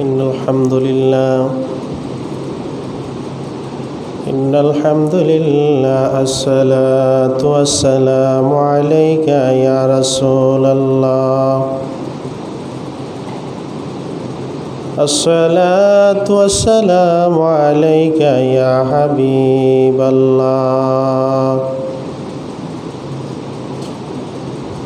إن الحمد لله. إن الحمد لله. الصلاة والسلام عليك يا رسول الله. الصلاة والسلام عليك يا حبيب الله.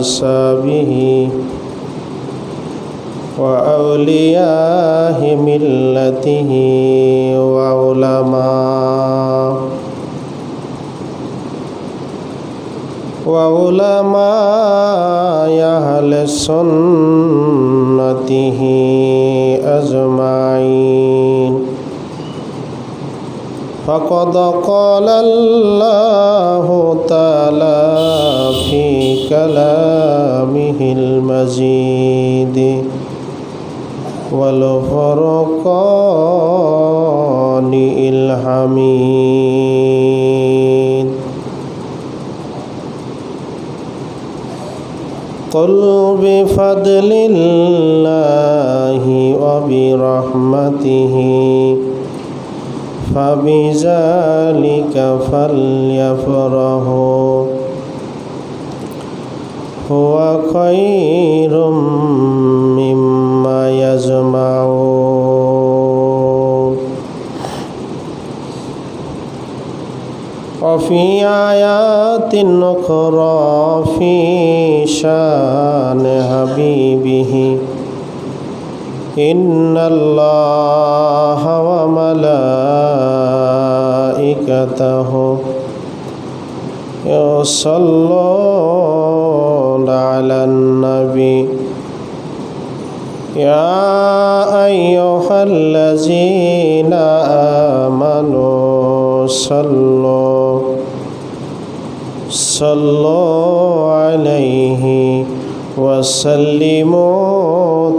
وأصحابه وأولياء ملته وعلماء وعلماء أهل سنته أجمعين. فقد قال الله تعالى في كلامه المجيد والفرقان الحميد قل بفضل الله وبرحمته فبذلك فليفرحوا هو خير مما يجمعون وفي آيات أخرى في شان حبيبه إن الله وملائكته يصلون على النبي. يا أيها الذين آمنوا صلوا صلوا عليه وسلموا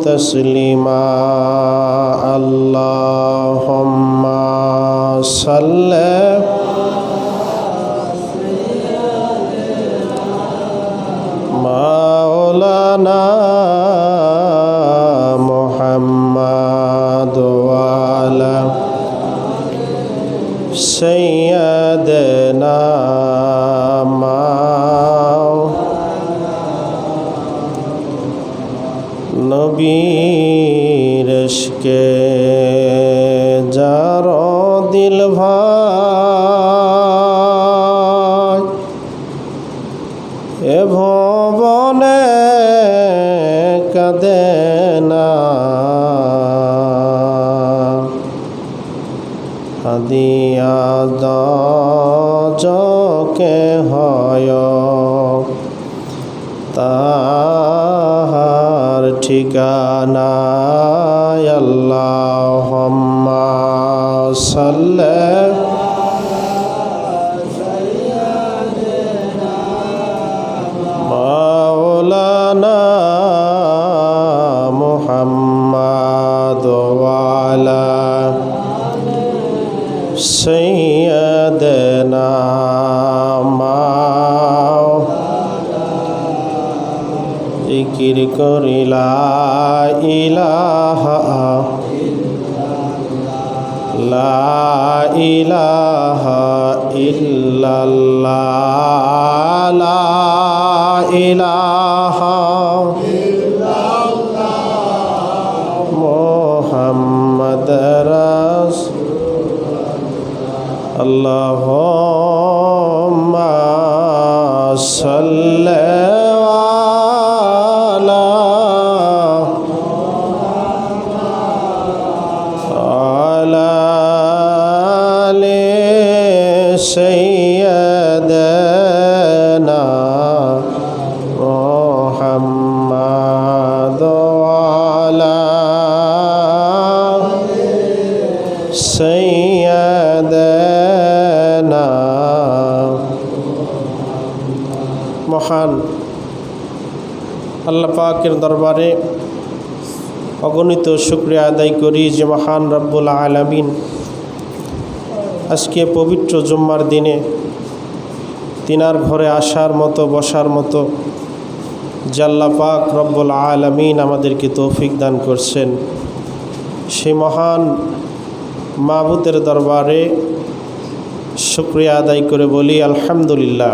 تسليما. اللهم صل مولانا محمد وعلى سيدنا নবীর কে যার দিল ভাই عرشك জিকির করিলা ইলাহা লা ইলাহা ইল্লাল্লাহ লা ইলাহা মোহাম্মদ রাস আল্লাহুম্মা সাল্লি সৈয়াদনা মহান আল্লাহ পাকের দরবারে অগণিত শুক্রিয়া আদায় করি যে মহান রব্বুল আলমিন আজকে পবিত্র জুম্মার দিনে তিনার ঘরে আসার মতো, বসার মতো জাল্লা পাক রব্বুল আলমিন আমাদেরকে তৌফিক দান করছেন। সেই মহান মাহবুদের দরবারে শুক্রিয়া আদায় করে বলি, আলহামদুলিল্লাহ।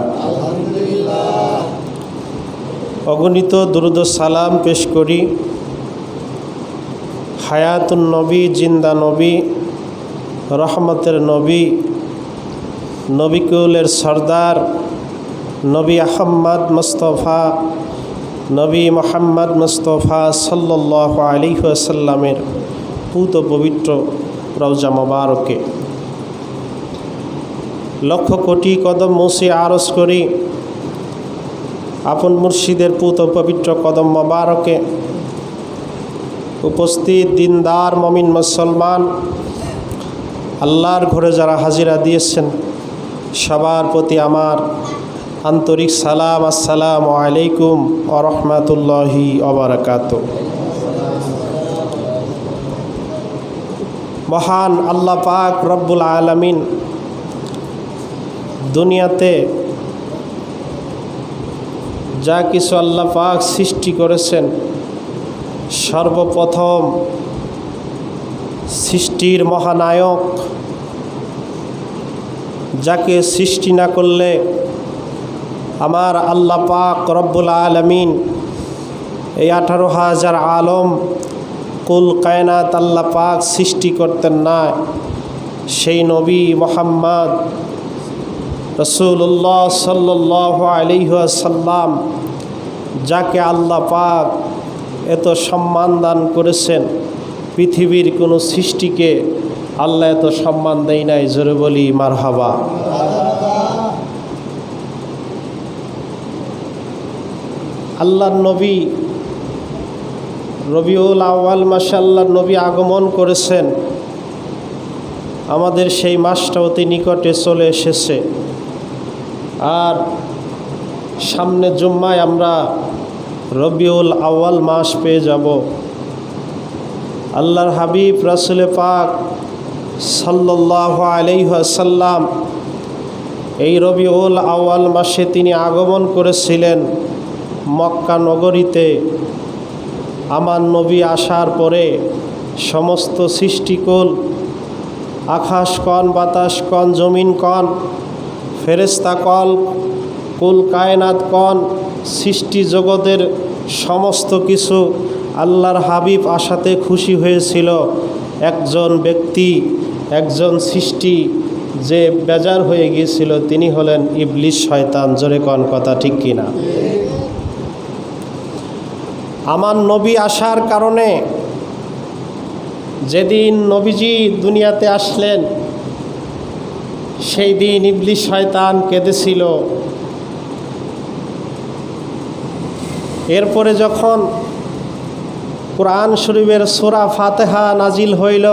অগণিত দুরুদ সালাম পেশ করি। হায়াতুন নবী, জিন্দা নবী, রহমতের নবী, নবিকুলের সর্দার, নবী আহম্মদ মুস্তফা, নবী মোহাম্মদ মুস্তফা সাল্লাহ আলী আসাল্লামের পুত পবিত্র রওজা মোবারকে। লক্ষ কোটি কদম মুসি আরজ করি। আপন মুর্শিদের পুত পবিত্র কদম মোবারকে। উপস্থিত দিনদার মমিন মুসলমান। আল্লাহর ঘরে যারা হাজিরা দিয়েছেন, সবার প্রতি আমার আন্তরিক সালাম, আসসালাম আলাইকুম আরহামতুল্লাহি অবরাকাত মহান আল্লাহ পাক রব্বুল আলমিন দুনিয়াতে যা কিছু আল্লাহ পাক সৃষ্টি করেছেন, সর্বপ্রথম সৃষ্টির মহানায়ক, যাকে সৃষ্টি না করলে আমার আল্লাহ পাক রব্বুল আলমিন এই আঠারো হাজার আলম কুল কায়নাত আল্লাহ পাক সৃষ্টি করতেন না। সেই নবী মোহাম্মদ রসুল্লাহ সাল্লাহ আলিহাসাল্লাম যাকে আল্লাহ পাক এত সম্মান দান করেছেন, পৃথিবীর কোনো সৃষ্টিকে আল্লাহ এত সম্মান দেয় নাই, জোরে বলি মার হাবা আল্লাহর নবী রবিউল আওয়াল মাসে আল্লাহর নবী আগমন করেছেন। আমাদের সেই মাসটা অতি নিকটে চলে এসেছে। আর সামনে জুম্মায় আমরা রবিউল আওয়াল মাস পেয়ে যাব। আল্লাহর হাবিব, রাসুল পাক সাল্লাহ আলাইসাল্লাম এই রবিউল আওয়াল মাসে তিনি আগমন করেছিলেন মক্কা নগরীতে। আমার নবী আসার পরে সমস্ত সৃষ্টিকুল আকাশ কন বাতাস কন জমিন কন ফেরেস্তা কল কুল কায়নাত কন সৃষ্টি জগতের সমস্ত কিছু আল্লাহর হাবিব আশাতে খুশি হয়েছিল। একজন ব্যক্তি, একজন সৃষ্টি যে বেজার হয়ে গিয়েছিল, তিনি হলেন ইবলিশ শয়তান। জোরে কন কথা ঠিক কিনা? আমার নবী আসার কারণে যেদিন নবীজি দুনিয়াতে আসলেন, সেই দিন ইবলিশ শয়তান কেঁদেছিল। এরপরে যখন কোরআন শরীফের সোরা ফাতেহা নাজিল হইল,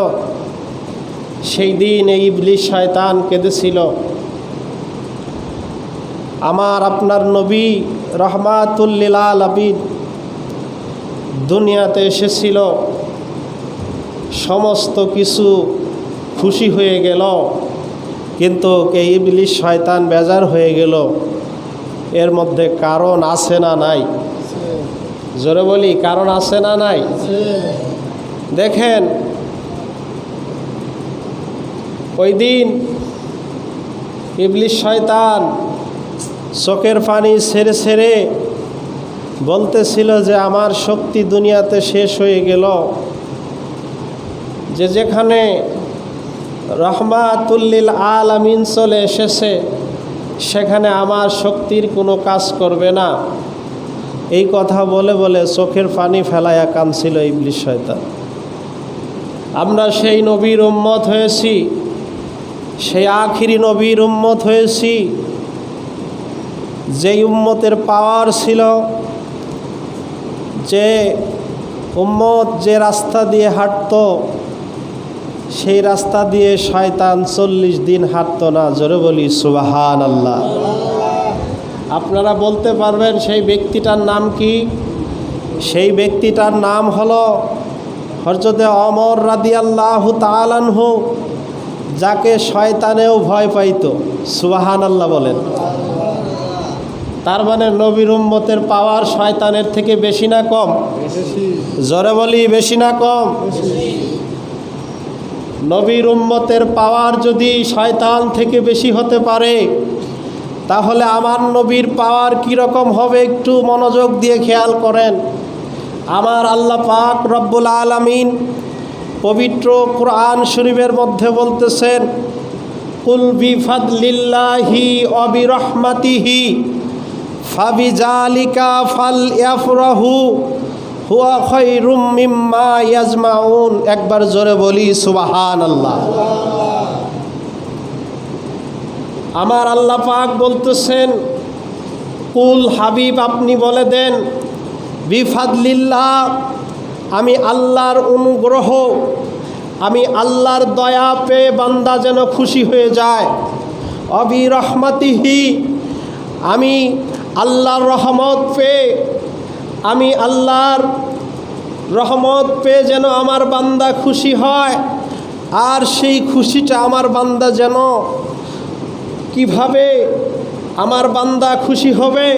সেই দিন এই ইবলিশ শয়তান কেঁদেছিল। আমার আপনার নবী রহমাতুল্লিল আবিদ দুনিয়াতে এসেছিল। সমস্ত কিছু খুশি হয়ে গেল। কিন্তু এই ইবলিশ শয়তান বেজার হয়ে গেল। এর মধ্যে কারণ আছে না নাই? জোরে বলি, কারণ আছে না নাই? দেখেন, ওই দিন ইবলিশ শয়তান চোখের পানি ছেড়ে ছেড়ে বলতেছিল যে আমার শক্তি দুনিয়াতে শেষ হয়ে গেল। যে যেখানে রহমাতুল্লিল আল আমিন চলে এসেছে, সেখানে আমার শক্তির কোনো কাজ করবে না। এই কথা বলে বলে চোখের পানি ফেলাইয়া কানছিল ইবলিশ শয়তান। আমরা সেই নবীর উম্মত হয়েছি, সেই আখিরি নবীর উম্মত হয়েছি, যেই উম্মতের পাওয়ার ছিল যে উম্মত যে রাস্তা দিয়ে হাঁটত, সেই রাস্তা দিয়ে শয়তান চল্লিশ দিন হাঁটত না। জোরে বলি সুবাহান আল্লাহ আপনারা বলতে পারবেন, সেই ব্যক্তিটার নাম কি? সেই ব্যক্তিটার নাম হলো হরজতে অমর রাদিয়াল্লাহু তালানহু যাকে শয়তানেও ভয় পাইতো। সুবাহান আল্লাহ বলেন। তার মানে নবীর উম্মতের পাওয়ার শয়তানের থেকে বেশি না কম? জোরে বলি, বেশি না কম? নবীর উম্মতের পাওয়ার যদি শয়তান থেকে বেশি হতে পারে, তাহলে আমার নবীর পাওয়ার কীরকম হবে একটু মনোযোগ দিয়ে খেয়াল করেন। আমার আল্লাহ পাক রব্বুল আলমিন পবিত্র কোরআন শরীফের মধ্যে বলতেছেন, কুল বিফাদলিল্লাহি অবিরহমাতিহি ফাবিজালিকা ফাল ইয়াফরাহু, হুয়া খৈরুম মিম্মা ইয়াজমাউন। একবার জোরে বলি সুবাহান আল্লাহ আমার আল্লাহ পাক বলতেছেন, কুল হাবিব আপনি বলে দেন, বিফাদলিল্লাহ, আমি আল্লাহর অনুগ্রহ, আমি আল্লাহর দয়া পেয়ে বান্দা যেন খুশি হয়ে যায়। অবি রহমাতিহি আমি আল্লাহর রহমত পেয়ে, আমি আল্লাহর রহমত পেয়ে যেন আমার বান্দা খুশি হয়, আর সেই খুশিটা আমার বান্দা যেন কীভাবে আমার বান্দা খুশি হবে,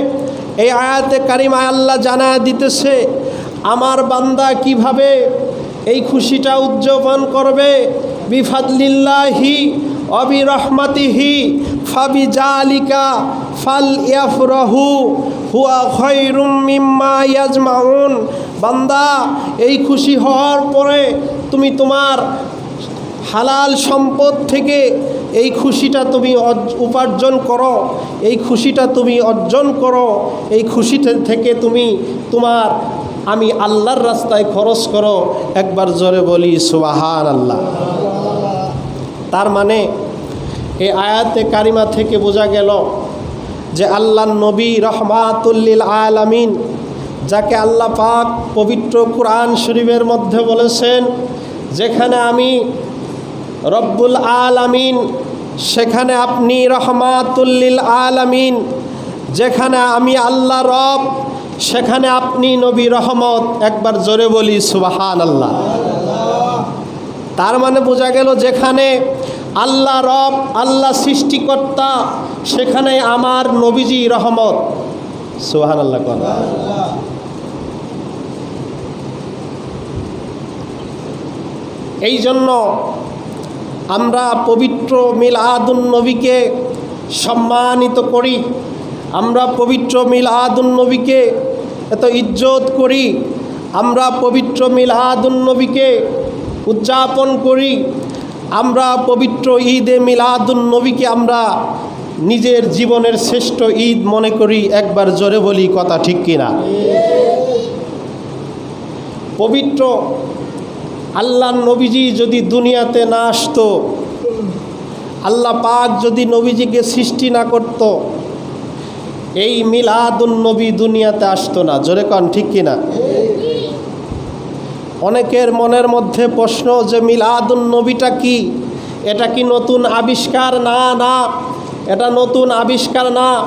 এই আয়াতে কারিমা আল্লাহ জানা দিতেছে, আমার বান্দা কীভাবে এই খুশিটা উদযাপন করবে, বিফাদলিল্লাহি অবি রহমাতিহি ফাবি জালিকা ফাল ইয়াফরাহু, হুয়া খৈরুম মিম্মা ইয়াজমাউন। বান্দা, এই খুশি হওয়ার পরে তুমি তোমার হালাল সম্পদ থেকে এই খুশিটা তুমি উপার্জন করো, এই খুশিটা তুমি অর্জন করো, এই খুশিটা থেকে তুমি তোমার আমি আল্লাহর রাস্তায় খরচ করো। একবার জোরে বলি সুবাহান আল্লাহ তার মানে এই আয়াতে কারিমা থেকে বোঝা গেল যে আল্লাহ নবী রহমাতুল্লিল আলামিন, যাকে আল্লাহ পাক পবিত্র কোরআন শরীফের মধ্যে বলেছেন, যেখানে আমি রব্বুল আলামিন, সেখানে আপনি রহমাতুল্লিল আলামিন, যেখানে আমি আল্লাহ রব, সেখানে আপনি নবী রহমত। একবার জোরে বলি সুবাহান আল্লাহ তার মানে বোঝা গেল যেখানে আল্লাহ রব, আল্লাহ সৃষ্টিকর্তা, সেখানে আমার নবীজি রহমত। সুহান আল্লাহ এই জন্য আমরা পবিত্র মিলাদুন নবীকে সম্মানিত করি। আমরা পবিত্র মিলাদুন নবীকে এত ইজ্জত করি। আমরা পবিত্র মিলাদুন নবীকে উদযাপন করি। আমরা পবিত্র ঈদে মিলাদুন নবীকে আমরা নিজের জীবনের শ্রেষ্ঠ ঈদ মনে করি, একবার জোরে বলি কথা ঠিক কিনা? পবিত্র আল্লাহ নবীজি যদি দুনিয়াতে না আসতো, আল্লাহ পাক যদি নবীজিকে সৃষ্টি না করত, এই মিলাদুন নবী দুনিয়াতে আসতো না। জোরে কন ঠিক কিনা? অনেকের মনের মধ্যে প্রশ্ন যে মিলাদুন নবীটা কি? এটা কি নতুন আবিষ্কার? না না। এটা নতুন আবিষ্কার না।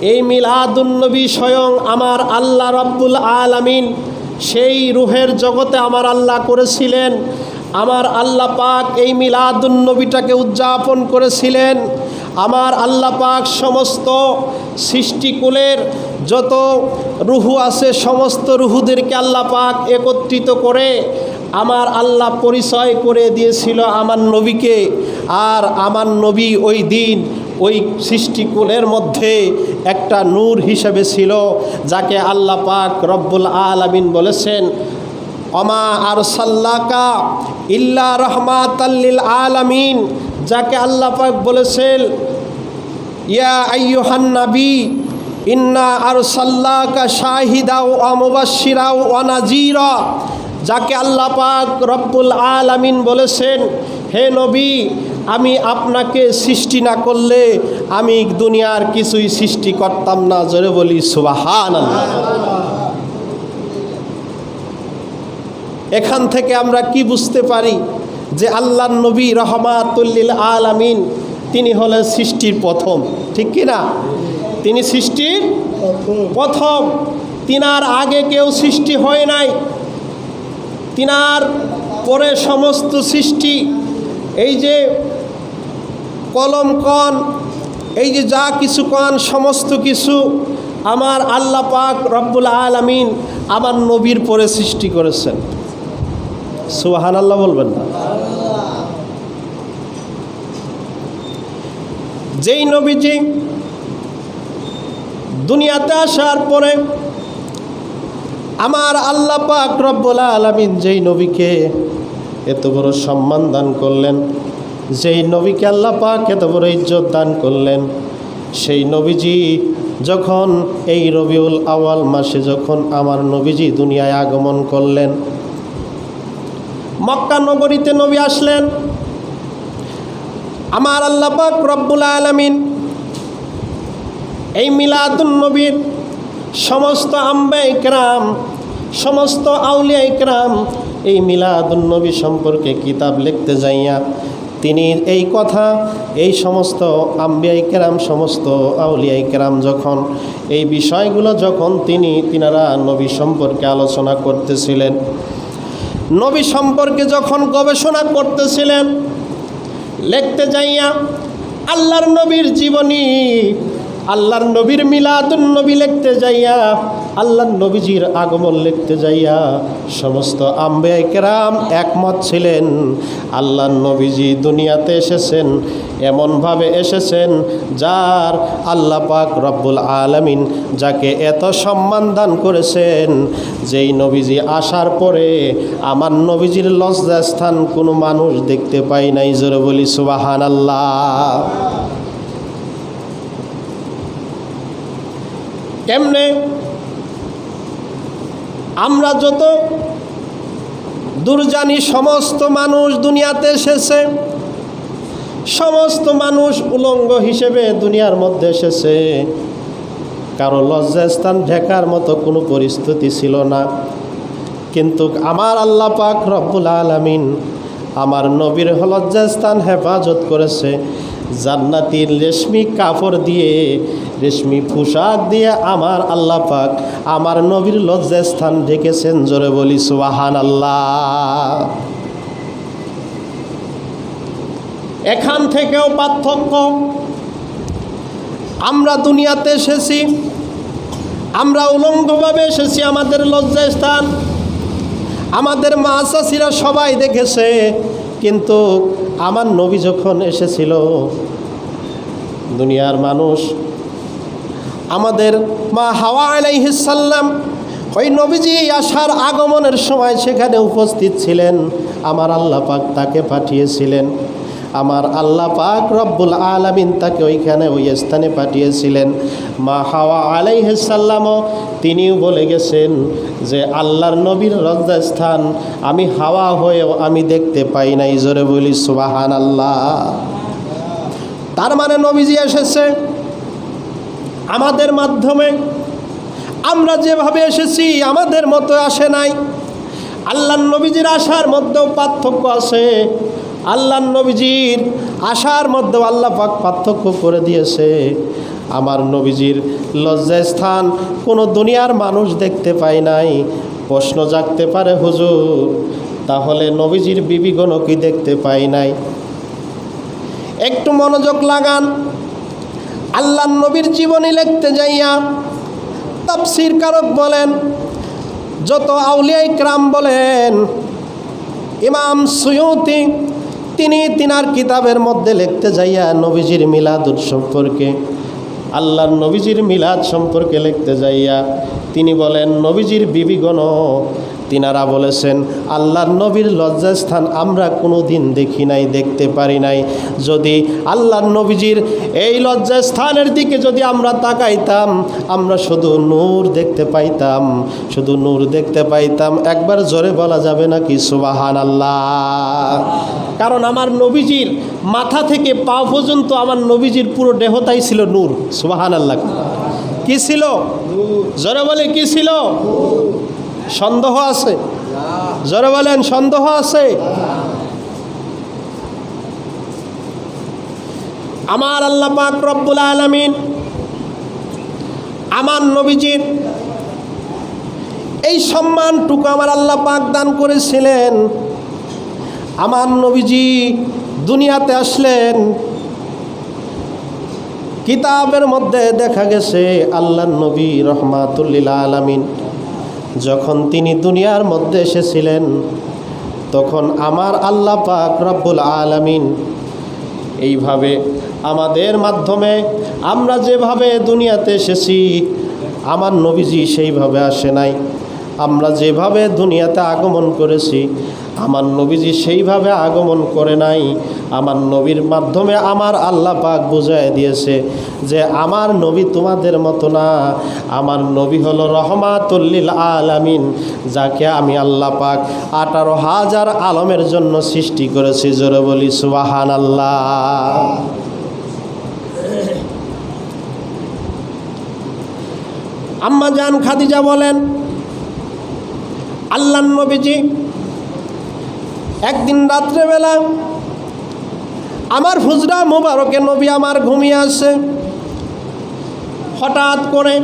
এই মিলাদুন নবী স্বয়ং আমার আল্লাহ রব্বুল আলামিন সেই রুহের জগতে আমার আল্লাহ করেছিলেন। আমার আল্লাহ পাক এই মিলাদুন নবীটাকে উদযাপন করেছিলেন। আমার আল্লাহ পাক সমস্ত সৃষ্টিকুলের যত রুহু আছে, সমস্ত রুহুদেরকে আল্লাহ পাক একত্রিত করে আমার আল্লাহ পরিচয় করে দিয়েছিল আমার নবীকে। আর আমার নবী ওই দিন ওই সৃষ্টিকুলের মধ্যে একটা নূর হিসেবে ছিল, যাকে আল্লাহ পাক রব্বুল আলামিন বলেছেন অমা আর সাল্লাকা ইল্লা রহমাতাল্লিল আলামিন। যাকে আল্লাহ পাক বলেছেন, ইয়া আইয়ুহান নাবী, ইন্না আর সাল্লাকা শাহিদাও অমবাসিরাও অনাজিরা যাকে আল্লাহ পাক রব্বুল আলামিন বলেছেন, হে নবী, আমি আপনাকে সৃষ্টি না করলে আমি দুনিয়ার কিছুই সৃষ্টি করতাম না। জোরে বলি সুবাহান এখান থেকে আমরা কি বুঝতে পারি? যে আল্লাহ নবী রহমাতুল্লিল আলামিন, তিনি হলেন সৃষ্টির প্রথম। ঠিক কি না? তিনি সৃষ্টির প্রথম। তিনার আগে কেউ সৃষ্টি হয় নাই। তিনার পরে সমস্ত সৃষ্টি। এই যে কলম কন এই যে যা কিছু কন সমস্ত কিছু আমার আল্লাহ পাক রব্বুল আলমিন আমার নবীর পরে সৃষ্টি করেছেন। সুহান আল্লাহ বলবেন না। যেই নবীজি দুনিয়াতে আসার পরে আমার আল্লাহ পাক রব্বুল আলমিন যেই নবীকে এত বড় সম্মান দান করলেন, যেই নবীকে আল্লাহ পাক এত বড় ইজ্জত দান করলেন, সেই নবীজি যখন এই রবিউল আওয়াল মাসে যখন আমার নবীজি দুনিয়ায় আগমন করলেন মক্কা নগরীতে নবী আসলেন। আমার আল্লাহ পাক রব্বুল আলমিন এই মিলাদুন নবীর সমস্ত আম্বে ইকরাম সমস্ত আউলিয়া ইকরাম এই মিলাদুন নবী সম্পর্কে কিতাব লিখতে যাইয়া তিনি এই কথা, এই সমস্ত আম্বিয়া ইকরাম সমস্ত আউলিয়া ইকরাম যখন, এই বিষয়গুলো যখন তিনি, তিনারা নবী সম্পর্কে আলোচনা করতেছিলেন। নবী সম্পর্কে যখন গবেষণা করতেছিলেন লিখতে যাইয়া আল্লাহর নবীর জীবনী আল্লাহর নবীর মিলাদুন নবী লিখতে যাইয়া, আল্লাহর নবীজির আগমন লিখতে যাইয়া সমস্ত আম্বে কেরাম একমত ছিলেন। আল্লাহর নবীজি দুনিয়াতে এসেছেন, এমনভাবে এসেছেন যার আল্লাহ পাক রব্বুল আলমিন যাকে এত সম্মান দান করেছেন, যেই নবীজি আসার পরে আমার নবীজির লজ্জা স্থান কোনো মানুষ দেখতে পাই নাই। জোরে বলি সুবাহান আল্লাহ কেমনে? আমরা যত দূর জানি সমস্ত মানুষ দুনিয়াতে এসেছে, সমস্ত মানুষ উলঙ্গ হিসেবে দুনিয়ার মধ্যে এসেছে। কারও লজ্জাস্থান ঢেকার মতো কোনো পরিস্থিতি ছিল না। কিন্তু আমার আল্লাহ পাক রব্বুল আলমিন আমার নবীর লজ্জাস্থান হেফাজত করেছে। জান্নাতির রেশমি কাপড় দিয়ে রেশমি পোশাক দিয়ে আমার আল্লাহ পাক আমার নবীর লজ্জাস্থান ঢেকেছেন জোরে বলি সুবাহান আল্লাহ এখান থেকেও পার্থক্য, আমরা দুনিয়াতে এসেছি, আমরা উলঙ্গভাবে এসেছি আমাদের লজ্জাস্থান আমাদের মা চাষিরা সবাই দেখেছে, কিন্তু আমার নবী যখন এসেছিল, দুনিয়ার মানুষ আমাদের মা হাওয়া আলাইহিসাল্লাম ওই নবীজি আসার আগমনের সময় সেখানে উপস্থিত ছিলেন। আমার আল্লাহ পাক তাকে পাঠিয়েছিলেন। আমার আল্লাহ পাক রব্বুল আলমিন তাকে ওইখানে ওই স্থানে পাঠিয়েছিলেন। মা হাওয়া আলাইহাল্লামও তিনিও বলে গেছেন যে, আল্লাহর নবীর রজ্জা স্থান আমি হাওয়া হয়েও আমি দেখতে পাই নাই। জোরে বলি সুবাহান আল্লাহ তার মানে নবীজি এসেছে। আমাদের মাধ্যমে। আমরা যেভাবে এসেছি, আমাদের মতো আসে নাই। আল্লাহ নবীজির আসার মধ্যেও পার্থক্য আছে। আল্লাহ নবীজির আসার মধ্যেও আল্লাহ পাক পার্থক্য করে দিয়েছে। আমার নবীজির লজ্জাস্থান কোনো দুনিয়ার মানুষ দেখতে পায় নাই। প্রশ্ন জাগতে পারে, হুজুর, তাহলে নবীজির বিবিগণও কি দেখতে পাই নাই? একটু মনোযোগ লাগান। আল্লাহ নবীর জীবনী লিখতে যাইয়া তাফসির কারক বলেন, যত আউলিয়াই ক্রাম বলেন, ইমাম সুয়ুতি, তিনি তিনার কিতাবের মধ্যে লিখতে যাইয়া নবীজির মিলাদুর সম্পর্কে, আল্লাহর নবীজির মিলাদ সম্পর্কে লিখতে যাইয়া তিনি বলেন, নবীজির বিবিগণ তিনারা বলেছেন আল্লাহর নবীর লজ্জাস্থান আমরা কোনো দিন দেখি নাই দেখতে পারি নাই। যদি আল্লাহর নবীজির এই লজ্জাস্থানের দিকে যদি আমরা তাকাইতাম আমরা শুধু নূর দেখতে পাইতাম শুধু নূর দেখতে পাইতাম। একবার জোরে বলা যাবে না কি সুবাহান আল্লাহ কারণ আমার নবীজির মাথা থেকে পা পর্যন্ত আমার নবীজির পুরো দেহতাই ছিল নূর। সুবাহান আল্লাহ কি ছিল? জোরে বলে কি ছিল? সন্দেহ আছে? জোরে বলেন, সন্দেহ আছে? আমার আল্লাহ পাক রব্বুল আলমিন আমার নবীজির এই সম্মানটুকু আমার আল্লাহ পাক দান করেছিলেন। আমার নবীজি দুনিয়াতে আসলেন, কিতাবের মধ্যে দেখা গেছে আল্লাহ নবী রহমাতুল্লিল আলামিন। যখন তিনি দুনিয়ার মধ্যে এসেছিলেন, তখন আমার আল্লাহ পাক রব্বুল আলামিন এইভাবে আমাদের মাধ্যমে আমরা যেভাবে দুনিয়াতে এসেছি, আমার নবীজি সেইভাবে আসে নাই। আমরা যেভাবে দুনিয়াতে আগমন করেছি, আমার নবীজি সেইভাবে আগমন করে নাই। আমার নবীর মাধ্যমে আমার আল্লাহ পাক বুঝাই দিয়েছে যে আমার নবী তোমাদের মতো না। আমার নবী হলো রহমাতুল্লিল আলামিন, যাকে আমি আল্লাহ পাক আঠারো হাজার আলমের জন্য সৃষ্টি করেছি। জোরে বলি সুবাহান আল্লাহ আম্মা জান খাদিজা বলেন, আল্লাহ নবীজি, একদিন রাত্রেবেলা আমার ফুজরা মোবারকে নবী আমার ঘুমিয়ে আসে। হঠাৎ করে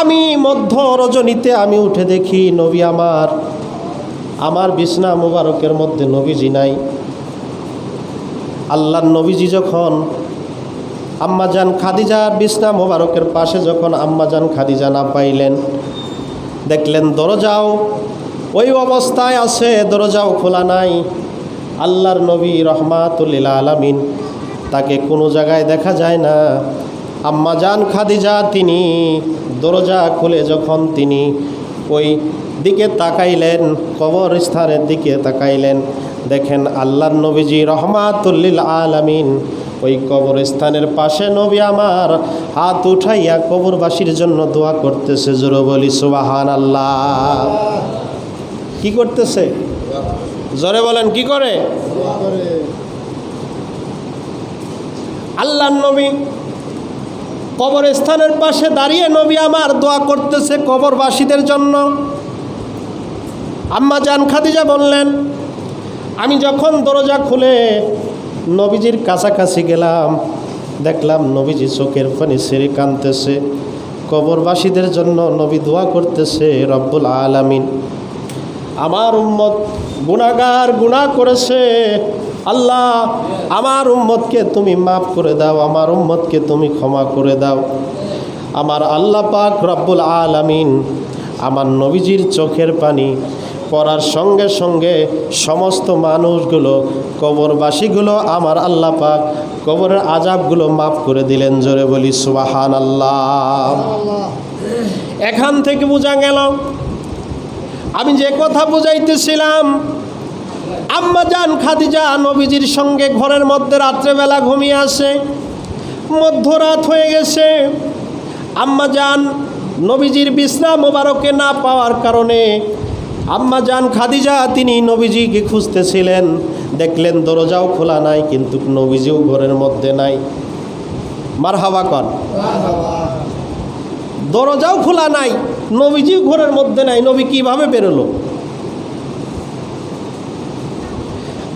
আমি মধ্য রজনীতে আমি উঠে দেখি নবী আমার আমার বিছনা মোবারকের মধ্যে নবীজি নাই। আল্লাহর নবীজি যখন আম্মাজান খাদিজার বিছনা মোবারকের পাশে যখন আম্মাজান খাদিজা না পাইলেন, দেখলেন দরজাও ওই অবস্থায় আছে, দরজাও খোলা নাই। আল্লাহর নবী রহমাতুল্লিল আলামিন তাকে কোনো জায়গায় দেখা যায় না। আম্মাজান খাদিজা তিনি দরজা খুলে যখন তিনি ওই দিকে তাকাইলেন, কবরস্থানের দিকে তাকাইলেন, দেখেন আল্লাহ নবীজি রহমাতুল্লিল আলামিন ওই কবরস্থানের পাশে নবী আমার হাত উঠাইয়া কবরবাসীর জন্য দোয়া করতেছে, জোর বলি সুবাহান আল্লাহ কি করতেছে? জোরে বলেন, কি করে? আল্লাহ নবী কবরস্থানের পাশে দাঁড়িয়ে নবী আমার দোয়া করতেছে কবরবাসীদের জন্য। আম্মা জান খাদিজা বললেন, আমি যখন দরজা খুলে নবীজির কাছাকাছি গেলাম, দেখলাম নবীজি চোখের পানি সেরে কানতেছে কবরবাসীদের জন্য নবী দোয়া করতেছে, রব্বুল আলামিন, আমার উম্মত গুণাগার গুণা করেছে আল্লাহ, আমার উম্মতকে তুমি মাফ করে দাও, আমার উম্মতকে তুমি ক্ষমা করে দাও। আমার আল্লাহ পাক রব্বুল আলামিন আমার নবীজির চোখের পানি পড়ার সঙ্গে সঙ্গে সমস্ত মানুষগুলো, কবরবাসীগুলো, আমার আল্লাহ পাক কবরের আজাবগুলো মাফ করে দিলেন জোরে বলি সুবাহান আল্লাহ এখান থেকে বোঝা গেল, আমি যে কথা বুঝাইতেছিলাম আম্মা জান, খাদিজা নবীজির সঙ্গে ঘরের মধ্যে রাত্রেবেলা ঘুমিয়ে আসে। মধ্যরাত হয়ে গেছে। আম্মা জান নবীজির বিছনা মোবারকে না পাওয়ার কারণে আম্মা জান, খাদিজা তিনি নবীজিকে খুঁজতেছিলেন। দেখলেন দরজাও খোলা নাই, কিন্তু নবীজিও ঘরের মধ্যে নাই। মার হাওয়া কন দরজাও খোলা নাই, নবীজিও ঘরের মধ্যে নাই। নবী কীভাবে বেরোলো?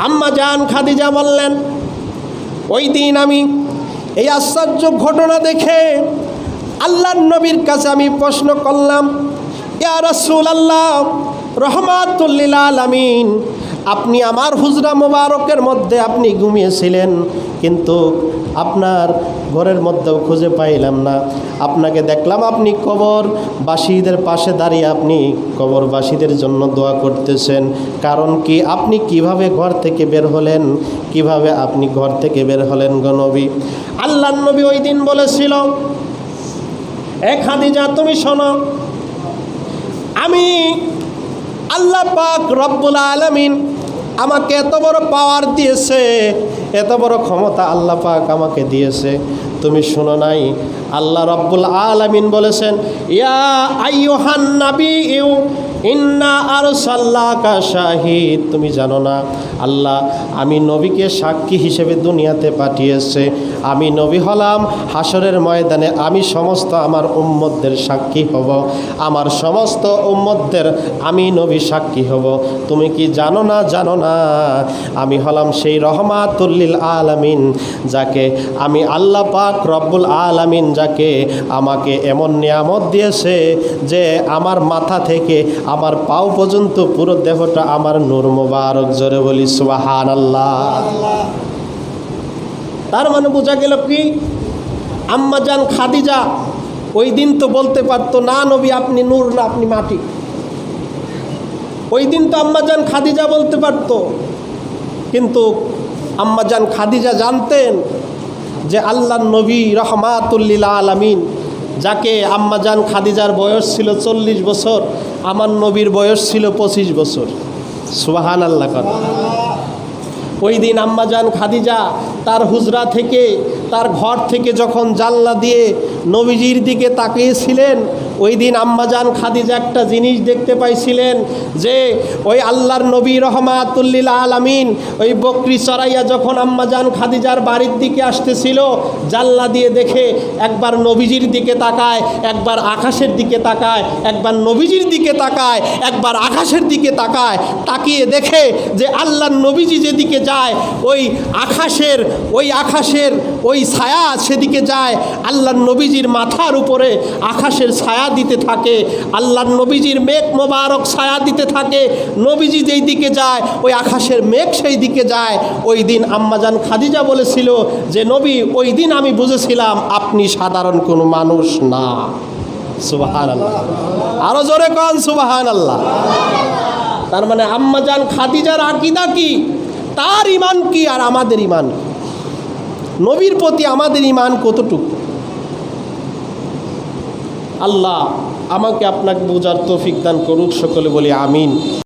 আম্মা জান খাদিজা বললেন, ওই দিন আমি এই আশ্চর্য ঘটনা দেখে আল্লাহ নবীর কাছে আমি প্রশ্ন করলাম, ইয়া রসুল আল্লাহ রহমাতুল্লিল আলামিন আপনি আমার হুজরা মোবারকের মধ্যে আপনি ঘুমিয়েছিলেন, কিন্তু আপনার ঘরের মধ্যেও খুঁজে পাইলাম না। আপনাকে দেখলাম আপনি কবরবাসীদের পাশে দাঁড়িয়ে আপনি কবরবাসীদের জন্য দোয়া করতেছেন। কারণ কি, আপনি কীভাবে ঘর থেকে বের হলেন? কীভাবে আপনি ঘর থেকে বের হলেন গনবী আল্লাহ নবী ওই দিন বলেছিল এক হাদিজা তুমি শোনো, আমি আল্লাহ পাক রব্বুল আলমিন আমাকে এত বড় পাওয়ার দিয়েছে, এত বড় ক্ষমতা আল্লাহ পাক আমাকে দিয়েছে। তুমি শোনো নাই আল্লাহ রব্বুল আলমিন বলেছেন, ইয়া আইয়ুহান নাবি ইউ ইন্না আর শাহিদ। তুমি জানো না, আল্লাহ আমি নবীকে সাক্ষী হিসেবে দুনিয়াতে পাঠিয়েছে। আমি নবী হলাম হাসরের ময়দানে আমি সমস্ত আমার উম্মতদের সাক্ষী হব। আমার সমস্ত উম্মতদের আমি নবী সাক্ষী হব। তুমি কি জানো না? জানো না। আমি হলাম সেই রহমাতুল্লিল আলামিন, যাকে আমি আল্লাহ পাক রব্বুল আলামিন যাকে আমাকে এমন নিয়ামত দিয়েছে যে আমার মাথা থেকে আমার পাও পর্যন্ত পুরো দেহটা আমার নূর মোবারক জোরে বলি সুবাহান আল্লাহ তার মানে বোঝা গেল কি? আম্মাজান খাদিজা ওই দিন তো বলতে পারতো, না নবী, আপনি নূর না, আপনি মাটি। ওই দিন তো আম্মাজান খাদিজা বলতে পারতো। কিন্তু আম্মাজান খাদিজা জানতেন যে আল্লাহ নবী রহমাতুল্লিল আলমিন, যাকে আম্মাজান খাদিজার বয়স ছিল চল্লিশ বছর, আমার নবীর বয়স ছিল পঁচিশ বছর। সুবাহান আল্লাহ কর। ওই দিন আম্মাজান খাদিজা তার হুজরা থেকে, তার ঘর থেকে যখন জানলা দিয়ে নবীজির দিকে তাকিয়েছিলেন ওই দিন আম্মাজান খাদিজা একটা জিনিস দেখতে পাইছিলেন যে ওই আল্লাহর নবী রহমাতুল্লিল আলামিন ওই বকরি চড়াইয়া যখন আম্মাজান খাদিজার বাড়ির দিকে আসতেছিল, জানলা দিয়ে দেখে একবার নবীজির দিকে তাকায়, একবার আকাশের দিকে তাকায়, একবার নবীজির দিকে তাকায়, একবার আকাশের দিকে তাকায়, তাকিয়ে দেখে যে আল্লাহর নবীজি যেদিকে যায়, ওই আকাশের ওই আকাশের ওই ছায়া সেদিকে যায়, আল্লাহর নবীজির মাথার উপরে আকাশের ছায়া দিতে থাকে। আল্লাহর নবীজির মেঘ মোবারক ছায়া দিতে থাকে। নবীজি যেই দিকে যায়, ওই আকাশের মেঘ সেই দিকে যায়। ওই দিন আম্মাজান খাদিজা বলেছিল যে, নবী, ওই দিন আমি বুঝেছিলাম আপনি সাধারণ কোনো মানুষ না। সুবাহান আল্লাহ আরও জোরে কন সুবাহান আল্লাহ তার মানে আম্মাজান খাদিজার আকিদা কি? তার ইমান কি আর আমাদের ইমান নবীর প্রতি আমাদের ইমান কতটুকু? আল্লাহ আমাকে আপনাকে বোঝার তৌফিক দান করুক সকলে বলি আমিন।